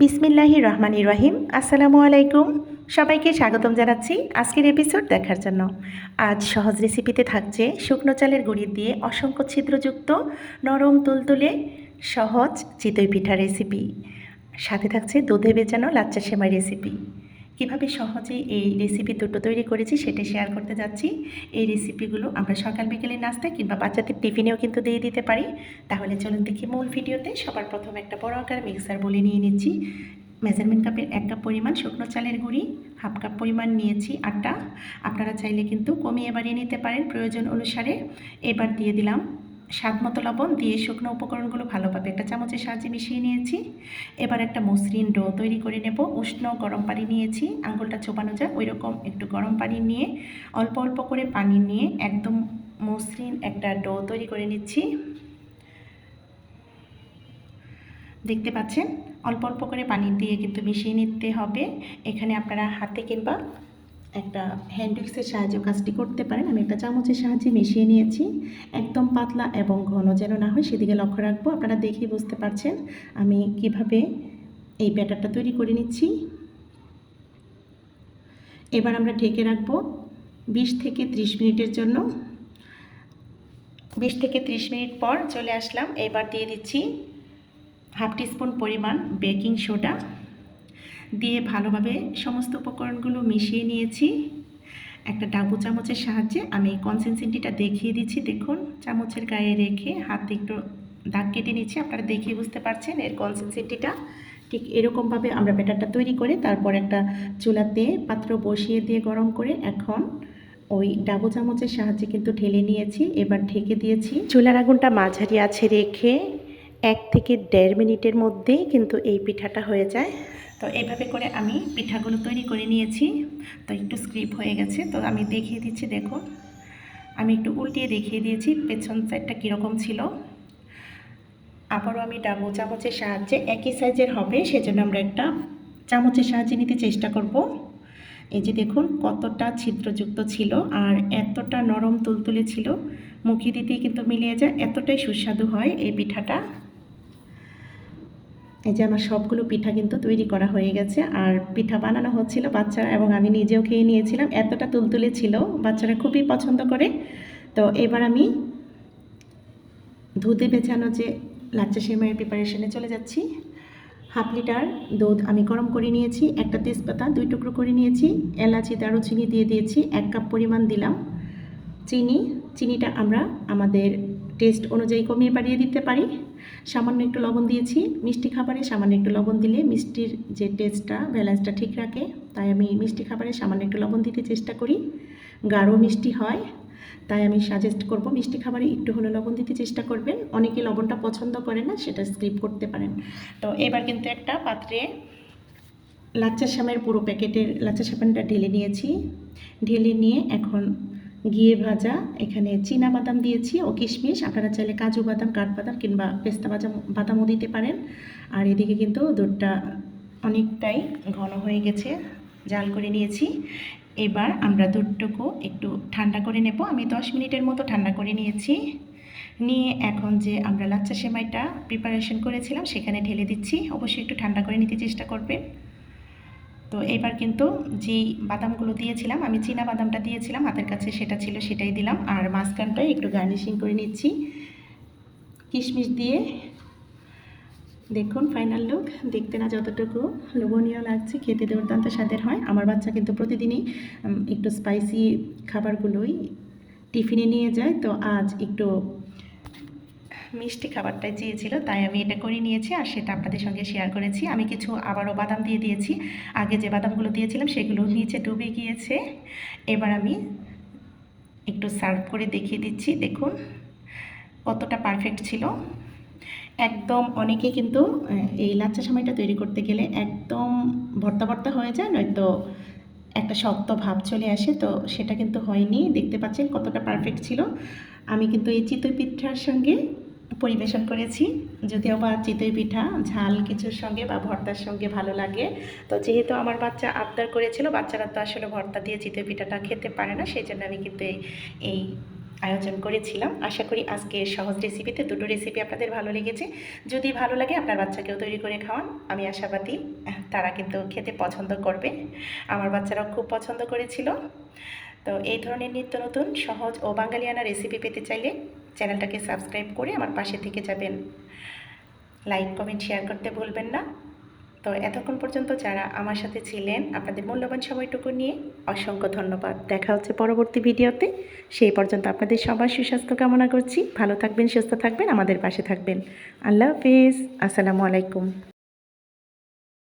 বিসমিল্লাহির রহমান রহিম। আসসালামু আলাইকুম। সবাইকে স্বাগতম জানাচ্ছি আজকের এপিসোড দেখার জন্য। আজ সহজ রেসিপিতে থাকছে শুকনো চালের গুঁড়ি দিয়ে অসংখ্য ছিদ্রযুক্ত নরম তুলতুলে সহজ চিতই পিঠা রেসিপি সাথে থাকছে দুধে বেচানো লাচ্চা সেমাই রেসিপি কীভাবে সহজে এই রেসিপি দুটো তৈরি করেছি সেটা শেয়ার করতে যাচ্ছি। এই রেসিপিগুলো আমরা সকাল বিকেলের নাস্তায় কিংবা বাচ্চাদের টিফিনেও কিন্তু দিয়ে দিতে পারি। তাহলে চলুন দেখি মূল ভিডিওতে। সবার প্রথম একটা বড় আকার মিক্সার বলে নিয়ে নিচ্ছি। মেজারমেন্ট কাপের এক কাপ পরিমাণ শুকনো চালের গুঁড়ি হাফ কাপ পরিমাণ নিয়েছি আটা। আপনারা চাইলে কিন্তু কমিয়ে বাড়িয়ে নিতে পারেন প্রয়োজন অনুসারে। এবার দিয়ে দিলাম স্বাদ মতো লবণ দিয়ে শুকনো উপকরণগুলো ভালোভাবে একটা চামচের সাহায্যে মিশিয়ে নিয়েছি। এবার একটা মসৃণ ডো তৈরি করে নেব। উষ্ণ গরম পানি নিয়েছি। আঙুলটা চোপানো যায় ওই রকম একটু গরম পানি নিয়ে, অল্প অল্প করে পানি নিয়ে একদম মসৃণ একটা ডো তৈরি করে নিচ্ছি। দেখতে পাচ্ছেন? অল্প অল্প করে পানি দিয়ে কিন্তু মিশিয়ে নিতে হবে। এখানে আপনারা হাতে কিংবা একটা হ্যান্ড উইক্সের সাহায্যে কাজটি করতে পারেন। আমি একটা চামচের সাহায্যে মিশিয়ে নিয়েছি। একদম পাতলা এবং ঘন যেন না হয় সেদিকে লক্ষ্য রাখব। আপনারা দেখেই বুঝতে পারছেন আমি কীভাবে এই ব্যাটারটা তৈরি করে নিচ্ছি। এবার আমরা ঢেকে রাখব বিশ থেকে ত্রিশ মিনিটের জন্য। বিশ থেকে ত্রিশ মিনিট পর চলে আসলাম। এবার দিয়ে দিচ্ছি হাফ টিস্পুন পরিমাণ বেকিং সোডা। দিয়ে ভালোভাবে সমস্ত উপকরণগুলো মিশিয়ে নিয়েছি। একটা ডাবু চামচের সাহায্যে আমি কনসেন্সিটিটা দেখিয়ে দিচ্ছি। দেখুন, চামচের গায়ে রেখে হাতে একটু দাগ কেটে নিচ্ছি। আপনারা দেখিয়ে বুঝতে পারছেন এর কনসেন্সিটিটা ঠিক এরকমভাবে আমরা ব্যাটারটা তৈরি করে তারপর একটা চুলাতে পাত্র বসিয়ে দিয়ে গরম করে এখন ওই ডাবু চামচের সাহায্যে কিন্তু ঢেলে নিয়েছি। এবার ঢেকে দিয়েছি। চুলার আগুনটা মাঝারি আছে রেখে এক থেকে দেড় মিনিটের মধ্যেই কিন্তু এই পিঠাটা হয়ে যায়। তো এইভাবে করে আমি পিঠাগুলো তৈরি করে নিয়েছি। তো একটু স্ক্রিপ হয়ে গেছে। তো আমি দেখিয়ে দিচ্ছি দেখুন আমি একটু উল্টিয়ে দেখিয়ে দিয়েছি পেছন সাইডটা কীরকম ছিল। আবারও আমি ডাবো চামচের সাহায্যে একই সাইজের হবে, সেজন্য আমরা একটা চামচের সাহায্যে নিতে চেষ্টা করব। এই যে দেখুন, কতটা ছিদ্রযুক্ত ছিল আর এতটা নরম তুলতুলে ছিল। মুখে দিতেই কিন্তু মিলিয়ে যায়, এতটাই সুস্বাদু হয় এই পিঠাটা। এই যে আমার সবগুলো পিঠা কিন্তু তৈরি করা হয়ে গেছে। আর পিঠা বানানো হচ্ছিল বাচ্চারা এবং আমি নিজেও খেয়ে নিয়েছিলাম। এতটা তুলতুলে ছিল, বাচ্চারা খুবই পছন্দ করে। তো এবার আমি দুধে বেছানো যে লাচ্চা সেমাইয়ের প্রিপারেশনে চলে যাচ্ছি। হাফ লিটার দুধ আমি গরম করে নিয়েছি, একটা তেজপাতা দুই টুকরো করে নিয়েছি, এলাচি, দারুচিনি দিয়ে দিয়েছি, এক কাপ পরিমাণ দিলাম। চিনি, চিনিটা আমরা আমাদের টেস্ট অনুযায়ী কমিয়ে বাড়িয়ে দিতে পারি। সামান্য একটু লবণ দিয়েছি। মিষ্টি খাবারে সামান্য একটু লবণ দিলে মিষ্টির যে টেস্টটা ব্যালেন্সটা ঠিক রাখে। তাই আমি মিষ্টি খাবারে সামান্য একটু লবণ দিতে চেষ্টা করি। গাঢ় মিষ্টি হয়। তাই আমি সাজেস্ট করব মিষ্টি খাবারে একটু হলে লবণ দিতে চেষ্টা করবেন। অনেকে লবণটা পছন্দ করে না, সেটা স্কিপ করতে পারেন। তো এবার কিন্তু একটা পাত্রে লাচ্চা শ্যামের পুরো প্যাকেটের লাচ্চা শ্যাপানটা ঢেলে নিয়েছি। ঢেলে নিয়ে এখন ঘিয়ে ভাজা, এখানে চীনা বাদাম দিয়েছি ও কিশমিশ। আপনারা চাইলে কাজু বাদাম কাঠবাদাম কিংবা পেস্তা বাদাম, বাদামও দিতে পারেন। আর এদিকে কিন্তু দুধটা অনেকটাই ঘন হয়ে গেছে, জাল করে নিয়েছি। এবার আমরা দুধটুকু একটু ঠান্ডা করে নেব। আমি দশ মিনিটের মতো ঠান্ডা করে নিয়েছি। নিয়ে এখন যে আমরা লাচ্চা সেমাইটা প্রিপারেশন করেছিলাম, সেখানে ঢেলে দিচ্ছি। অবশ্যই একটু ঠান্ডা করে নিতে চেষ্টা করবেন। তো এবার কিন্তু যেই বাদামগুলো দিয়েছিলাম, আমি চীনা বাদামটা দিয়েছিলাম, হাতের কাছে সেটা ছিল, সেটাই দিলাম। আর মাঝখানটায় একটু গার্নিশিং করে নিচ্ছি। কিশমিশ দিয়ে। দেখুন ফাইনাল লুক দেখতে না যতটুকু লোভনীয় লাগছে, খেতে দুর্দান্ত স্বাদের হয়। আমার বাচ্চা কিন্তু প্রতিদিনই একটু স্পাইসি খাবারগুলোই টিফিনে নিয়ে যায়। তো আজ একটু মিষ্টি খাবারটাই চেয়েছিল, তাই আমি এটা করে নিয়েছি আর সেটা আপনাদের সঙ্গে শেয়ার করেছি। আমি কিছু আবারও বাদাম দিয়ে দিয়েছি। আগে যে বাদামগুলো দিয়েছিলাম সেগুলো নিচে ডুবে গিয়েছে। এবার আমি একটু সার্ভ করে দেখিয়ে দিচ্ছি। দেখুন, কতটা পারফেক্ট ছিল। একদম অনেকে কিন্তু এই লাচ্চা সময়টা তৈরি করতে গেলে একদম ভর্তা ভর্তা হয়ে যায়, নয়তো একটা শক্ত ভাব চলে আসে, তো সেটা কিন্তু হয়নি। দেখতে পাচ্ছেন কতটা পারফেক্ট ছিল। আমি কিন্তু এই চিতই পিঠার সঙ্গে পরিবেশন করেছি। যদিও বা চিতই পিঠা, ঝাল কিছুর সঙ্গে বা ভর্তার সঙ্গে ভালো লাগে। তো যেহেতু আমার বাচ্চা আবদার করেছিল, বাচ্চারা তো আসলে ভর্তা দিয়ে চিতই পিঠাটা খেতে পারে না সেই জন্য আমি কিন্তু এই আয়োজন করেছিলাম। আশা করি আজকে সহজ রেসিপিতে দুটো রেসিপি আপনাদের ভালো লেগেছে। যদি ভালো লাগে আপনার বাচ্চাকেও তৈরি করে খাওয়ান। আমি আশাবাদী তারা কিন্তু খেতে পছন্দ করবে। আমার বাচ্চারাও খুব পছন্দ করেছিল। তো এই ধরনের নিত্য নতুন, সহজ ও বাঙালিয়ানা রেসিপি পেতে চাইলে চ্যানেলটাকে সাবস্ক্রাইব করে আমার পাশে থেকে যাবেন। লাইক কমেন্ট শেয়ার করতে ভুলবেন না। তো এতক্ষণ পর্যন্ত যারা আমার সাথে ছিলেন, আপনাদের মূল্যবান সময়টুকু নিয়ে অসংখ্য ধন্যবাদ। দেখা হচ্ছে পরবর্তী ভিডিওতে। সেই পর্যন্ত আপনাদের সবার সুস্বাস্থ্য কামনা করছি। ভালো থাকবেন, সুস্থ থাকবেন, আমাদের পাশে থাকবেন। আল্লাহ হাফিজ। আসসালামু আলাইকুম।